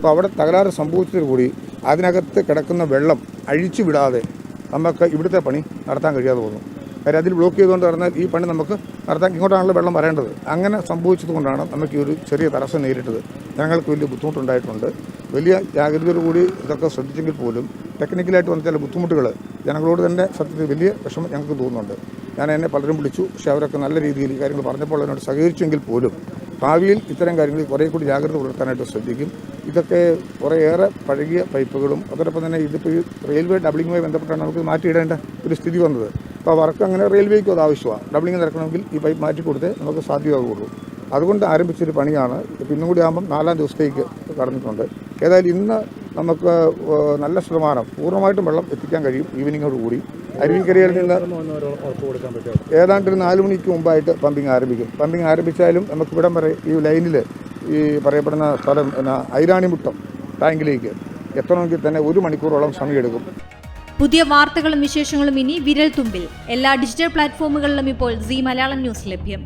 അപ്പോൾ അവിടെ തകരാറ് സംഭവിച്ചതോടുകൂടി അതിനകത്ത് കിടക്കുന്ന വെള്ളം അഴിച്ചു വിടാതെ നമുക്ക് ഇവിടുത്തെ പണി നടത്താൻ കഴിയാതെ പോകുന്നു. കാര്യം അതിൽ ബ്ലോക്ക് ചെയ്തുകൊണ്ട് പറഞ്ഞാൽ ഈ പണി നമുക്ക് നടത്താൻ ഇങ്ങോട്ടാണല്ലോ വെള്ളം വരേണ്ടത്. അങ്ങനെ സംഭവിച്ചതുകൊണ്ടാണ് നമുക്ക് ഈ ഒരു ചെറിയ തടസ്സം നേരിട്ടത്. ഞങ്ങൾക്ക് വലിയ ബുദ്ധിമുട്ടുണ്ടായിട്ടുണ്ട്. വലിയ ജാഗ്രതയോടുകൂടി ഇതൊക്കെ ശ്രദ്ധിച്ചെങ്കിൽ പോലും ടെക്നിക്കലായിട്ട് വന്ന ചില ബുദ്ധിമുട്ടുകൾ ജനങ്ങളോട് തന്നെ സത്യത്തിൽ വലിയ വിഷമം ഞങ്ങൾക്ക് തോന്നുന്നുണ്ട്. ഞാൻ എന്നെ പലരും വിളിച്ചു. പക്ഷേ അവരൊക്കെ നല്ല രീതിയിൽ കാര്യങ്ങൾ പറഞ്ഞപ്പോൾ എന്നോട് സഹകരിച്ചെങ്കിൽ പോലും ഭാവിയിൽ ഇത്തരം കാര്യങ്ങളിൽ കുറേ കൂടി ജാഗ്രത പുലർത്താനായിട്ട് ശ്രദ്ധിക്കും. ഇതൊക്കെ കുറേയേറെ പഴകിയ പൈപ്പുകളും അതോടൊപ്പം തന്നെ ഇതിപ്പോൾ ഈ റെയിൽവേ ഡബ്ലിങ്ങുമായി ബന്ധപ്പെട്ടാണ് നമുക്ക് മാറ്റിയിടേണ്ട ഒരു സ്ഥിതി വന്നത്. അപ്പോൾ വർക്ക് അങ്ങനെ റെയിൽവേക്കും അത് ആവശ്യമാണ്. ഡബ്ലിങ് നടക്കണമെങ്കിൽ ഈ പൈപ്പ് മാറ്റി കൊടുത്തേ നമുക്ക് സാധ്യമാകുള്ളൂ അതുകൊണ്ട് ആരംഭിച്ചൊരു പണിയാണ്. ഇപ്പം കൂടി ആകുമ്പം നാലാം ദിവസത്തേക്ക് കടന്നിട്ടുണ്ട്. ഏതായാലും ഇന്ന് നമുക്ക് നല്ല ശതമാനം പൂർണമായിട്ടും വെള്ളം എത്തിക്കാൻ കഴിയും ഈവനിങ്ങോട് കൂടി. അരുവിക്കരയിൽ നിന്ന് ഏതാണ്ട് ഒരു നാല് മണിക്ക് മുമ്പായിട്ട് പമ്പിങ് ആരംഭിക്കും. പമ്പിങ് ആരംഭിച്ചാലും നമുക്ക് ഇവിടം വരെ ഈ ലൈനിൽ ഈ പറയപ്പെടുന്ന സ്ഥലം പിന്നെ ഐരാണിമുട്ടം ടാങ്കിലേക്ക് എത്തണമെങ്കിൽ തന്നെ ഒരു മണിക്കൂറോളം സമയമെടുക്കും. പുതിയ വാർത്തകളും വിശേഷങ്ങളും ഇനി വിരൽ തുമ്പിൽ എല്ലാ ഡിജിറ്റൽ പ്ലാറ്റ്ഫോമുകളിലും ഇപ്പോൾ സി മലയാളം ന്യൂസ് ലഭ്യം.